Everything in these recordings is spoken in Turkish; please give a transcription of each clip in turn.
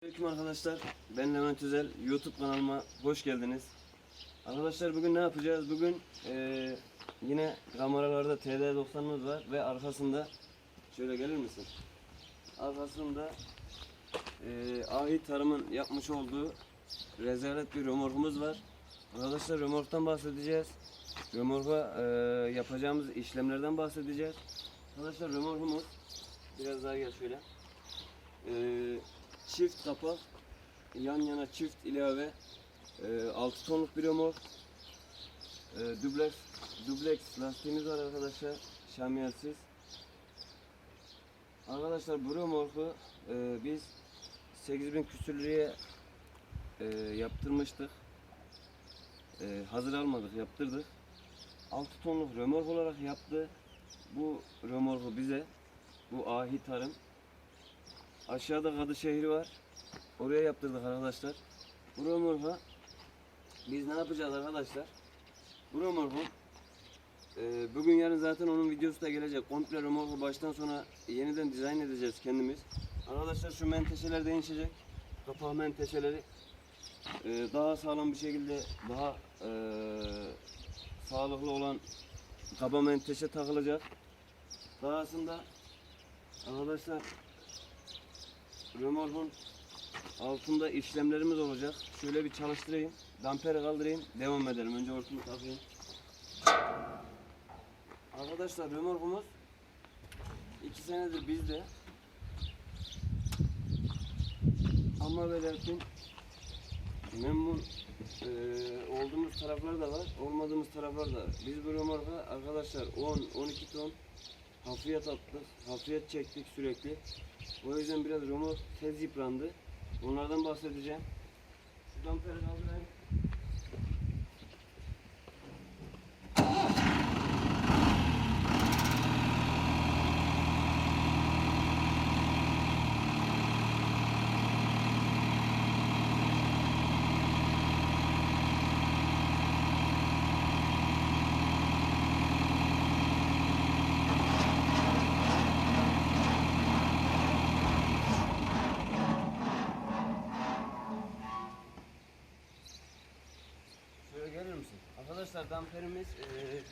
Selamünaleyküm arkadaşlar. Ben Levent Özel. YouTube kanalıma hoş geldiniz. Arkadaşlar bugün ne yapacağız? Bugün eee, yine kameralarda TD90'ımız var ve arkasında şöyle gelir misin? Arkasında eee Ahit Tarım'ın yapmış olduğu rezalet bir römorkumuz var. Arkadaşlar römorktan bahsedeceğiz. Römorka eee, yapacağımız işlemlerden bahsedeceğiz. Arkadaşlar römorkumuz biraz daha gel şöyle. Eee çift kapak yan yana çift ilave e, 6 tonluk bir remork e, dubleks, dubleks lastiğimiz var arkadaşlar şamiyatsiz arkadaşlar bu remorku e, biz 8000 küsür liraya e, yaptırmıştık. E, hazır almadık yaptırdık. 6 tonluk remork olarak yaptı. Bu remorku bize bu ahi tarım Aşağıda Kadışehir var. Oraya yaptırdık arkadaşlar. Bu römorka biz ne yapacağız arkadaşlar? Bu römorku e, bugün yarın zaten onun videosu da gelecek. Komple römorku baştan sona yeniden dizayn edeceğiz kendimiz. Arkadaşlar şu menteşeler değişecek. Kapağı menteşeleri e, daha sağlam bir şekilde daha e, sağlıklı olan kaba menteşe takılacak. Dahasında arkadaşlar römorkun altında işlemlerimiz olacak. Şöyle bir çalıştırayım. Damperi kaldırayım. Devam edelim. Önce hortumu takayım. Arkadaşlar römorkumuz iki senedir bizde. Ama ve lakin memnun eee, olduğumuz taraflar da var, olmadığımız taraflar da var. Biz bu römorka arkadaşlar 10-12 ton hafriyat attık, hafriyat çektik sürekli. O yüzden biraz römork tez yıprandı. Bunlardan bahsedeceğim. Şu damperi kaldırayım. Şöyle gelir misin? Arkadaşlar damperimiz eee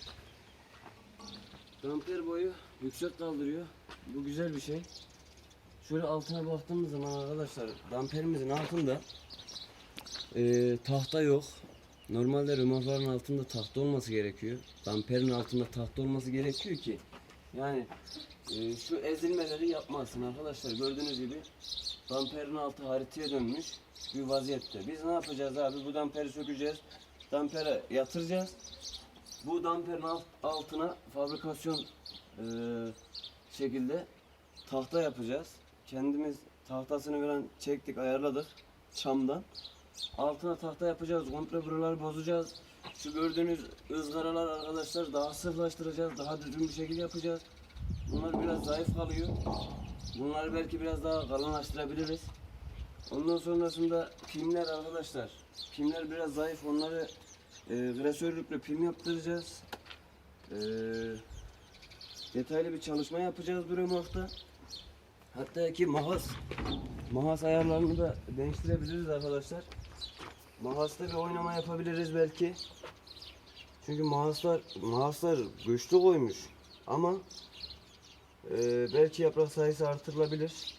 damper boyu yüksek kaldırıyor. Bu güzel bir şey. Şöyle altına baktığımız zaman arkadaşlar damperimizin altında eee, tahta yok. Normalde römorkların altında tahta olması gerekiyor. Damperin altında tahta olması gerekiyor ki yani eee, şu ezilmeleri yapmasın arkadaşlar. Gördüğünüz gibi damperin altı haritaya dönmüş bir vaziyette. Biz ne yapacağız abi? Bu damperi sökeceğiz. Dampere yatıracağız. Bu damperin alt- altına fabrikasyon eee, şekilde tahta yapacağız. Kendimiz tahtasını falan çektik, ayarladık çamdan. Altına tahta yapacağız. Komple buraları bozacağız. Şu gördüğünüz ızgaralar arkadaşlar daha sıklaştıracağız. Daha düzgün bir şekilde yapacağız. Bunlar biraz zayıf kalıyor. Bunları belki biraz daha kalınlaştırabiliriz. Ondan sonrasında pimler arkadaşlar. Pimler biraz zayıf. Onları e, gresörlükle pim yaptıracağız. E, detaylı bir çalışma yapacağız bu remorkta. Hatta ki mahas mahas ayarlarını da değiştirebiliriz arkadaşlar. Mahasta bir oynama yapabiliriz belki. Çünkü mahaslar mahaslar güçlü koymuş. Ama e, belki yaprak sayısı artırılabilir.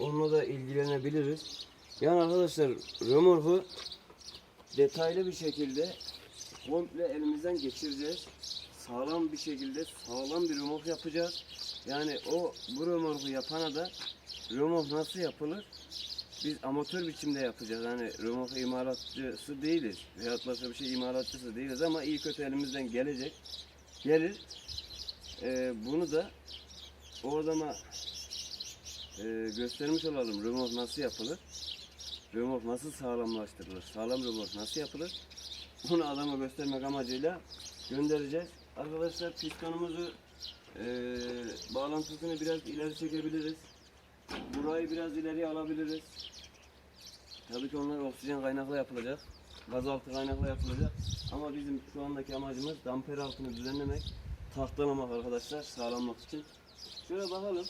Onunla da ilgilenebiliriz. Yani arkadaşlar römorku detaylı bir şekilde komple elimizden geçireceğiz. Sağlam bir şekilde sağlam bir römork yapacağız. Yani o bu römorku yapana da römork nasıl yapılır? Biz amatör biçimde yapacağız. Hani römork imalatçısı değiliz. Veyahut başka bir şey imalatçısı değiliz ama iyi kötü elimizden gelecek. Gelir. Ee, bunu da orada e, göstermiş olalım römork nasıl yapılır. Römork nasıl sağlamlaştırılır. Sağlam römork nasıl yapılır. Bunu adama göstermek amacıyla göndereceğiz. Arkadaşlar pistonumuzu e, bağlantısını biraz ileri çekebiliriz. Burayı biraz ileriye alabiliriz. Tabii ki onlar oksijen kaynaklı yapılacak. Gazaltı kaynaklı yapılacak. Ama bizim şu andaki amacımız damper altını düzenlemek, tahtalamak arkadaşlar sağlanmak için. Şöyle bakalım.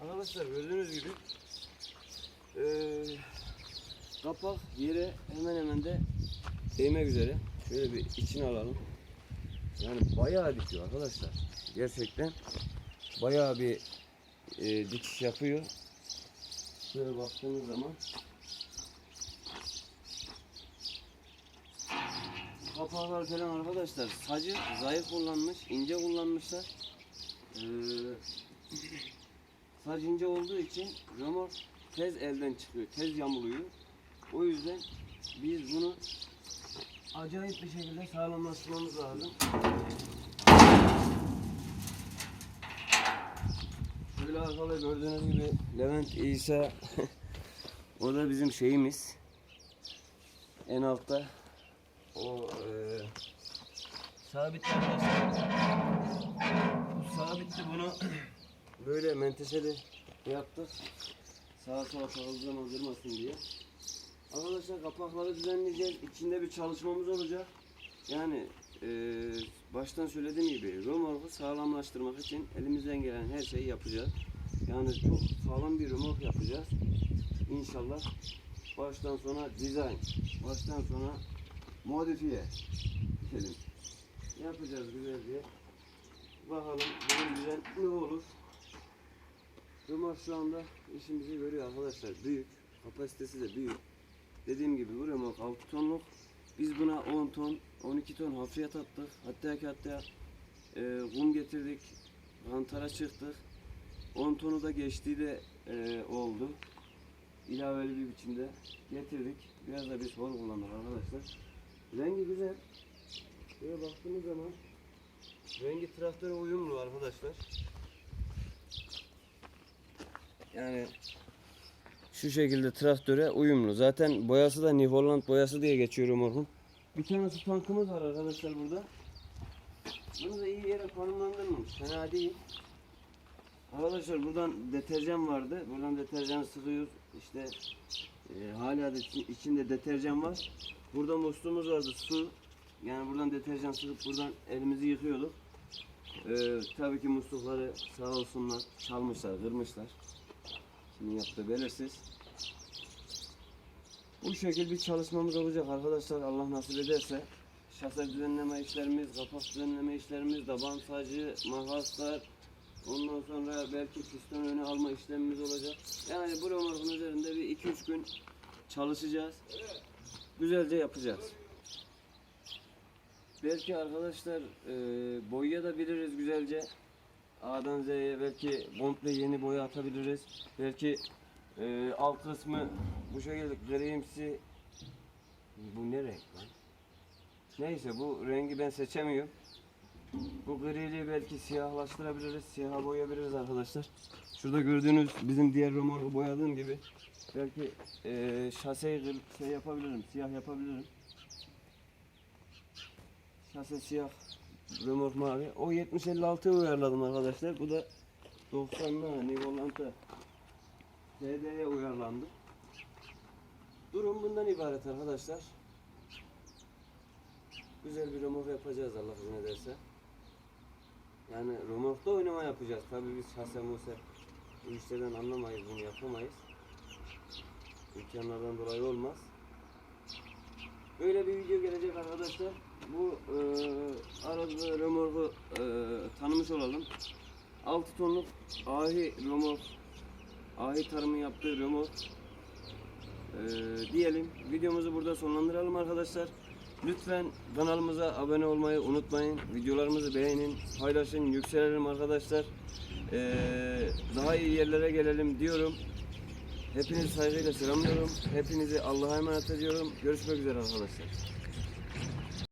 Arkadaşlar gördüğünüz gibi Ee, kapak yere hemen hemen de değmek üzere. Şöyle bir içine alalım. Yani bayağı dikiyor arkadaşlar. Gerçekten bayağı bir e, dikiş yapıyor. Şöyle baktığınız zaman kapaklar falan arkadaşlar sacı zayıf kullanmış, ince kullanmışlar. Ee, sac ince olduğu için römork tez elden çıkıyor, tez yamuluyor. O yüzden biz bunu acayip bir şekilde sağlamlaştırmamız lazım. Şöyle arkada gördüğünüz gibi Levent İsa o da bizim şeyimiz. En altta o e, sabit arkadaşlar. Bu sabitti bunu böyle menteşeli yaptık. Sağa sola fazladan aldırmasın diye. Arkadaşlar kapakları düzenleyeceğiz. İçinde bir çalışmamız olacak. Yani e, baştan söylediğim gibi römorku sağlamlaştırmak için elimizden gelen her şeyi yapacağız. Yani çok sağlam bir römork yapacağız. İnşallah baştan sona dizayn, baştan sona modifiye diyelim. Yapacağız güzel diye. Bakalım bunun düzen ne olur. Römork şu anda işimizi görüyor arkadaşlar. Büyük. Kapasitesi de büyük. Dediğim gibi bu remork 6 tonluk. Biz buna 10 ton, 12 ton hafriyat attık. Hatta ki hatta e, kum getirdik. Kantara çıktık. 10 tonu da geçtiği de e, oldu. İlaveli bir biçimde getirdik. Biraz da biz hor kullandık arkadaşlar. Rengi güzel. Şöyle baktığımız zaman rengi traktöre uyumlu arkadaşlar. Yani şu şekilde traktöre uyumlu. Zaten boyası da New Holland boyası diye geçiyor morhum. Bir tane su tankımız var arkadaşlar burada. Bunu da iyi yere konumlandırmamış. Fena değil. Arkadaşlar buradan deterjan vardı. Buradan deterjan sıkıyoruz. İşte e, hala içi- içinde deterjan var. Burada musluğumuz vardı su. Yani buradan deterjan sıkıp buradan elimizi yıkıyorduk. Ee, tabii ki muslukları sağ olsunlar çalmışlar, kırmışlar. Şimdi yaptığı belirsiz. Bu şekil bir çalışmamız olacak arkadaşlar Allah nasip ederse. Şase düzenleme işlerimiz, kapak düzenleme işlerimiz, taban sacı, mahaslar, ondan sonra belki piston öne alma işlemimiz olacak. Yani bu remorkun üzerinde bir 2-3 gün çalışacağız. Güzelce yapacağız. Belki arkadaşlar e, boya da biliriz güzelce. A'dan Z'ye belki komple yeni boya atabiliriz. Belki e, alt kısmı bu şekilde grimsi bu ne renk lan? Neyse bu rengi ben seçemiyorum. Bu griliği belki siyahlaştırabiliriz, siyaha boyayabiliriz arkadaşlar. Şurada gördüğünüz bizim diğer remorku boyadığım gibi belki e, şaseyi şey yapabilirim, siyah yapabilirim. Şase siyah, remork mavi. O 70-56'ya uyarladım arkadaşlar. Bu da 90'lı New Holland'a DD'ye uyarlandı. Durum bundan ibaret arkadaşlar. Güzel bir remork yapacağız Allah izin ederse. Yani remorkta oynama yapacağız. Tabii biz şase muse bu işlerden anlamayız, bunu yapamayız. İmkanlardan dolayı olmaz. Böyle bir video gelecek arkadaşlar. Bu e, arada remorku e, tanımış olalım. 6 tonluk ahi remork, ahi tarımın yaptığı remork e, diyelim. Videomuzu burada sonlandıralım arkadaşlar. Lütfen kanalımıza abone olmayı unutmayın. Videolarımızı beğenin, paylaşın, yükselelim arkadaşlar. E, daha iyi yerlere gelelim diyorum. Hepinizi saygıyla selamlıyorum. Hepinizi Allah'a emanet ediyorum. Görüşmek üzere arkadaşlar.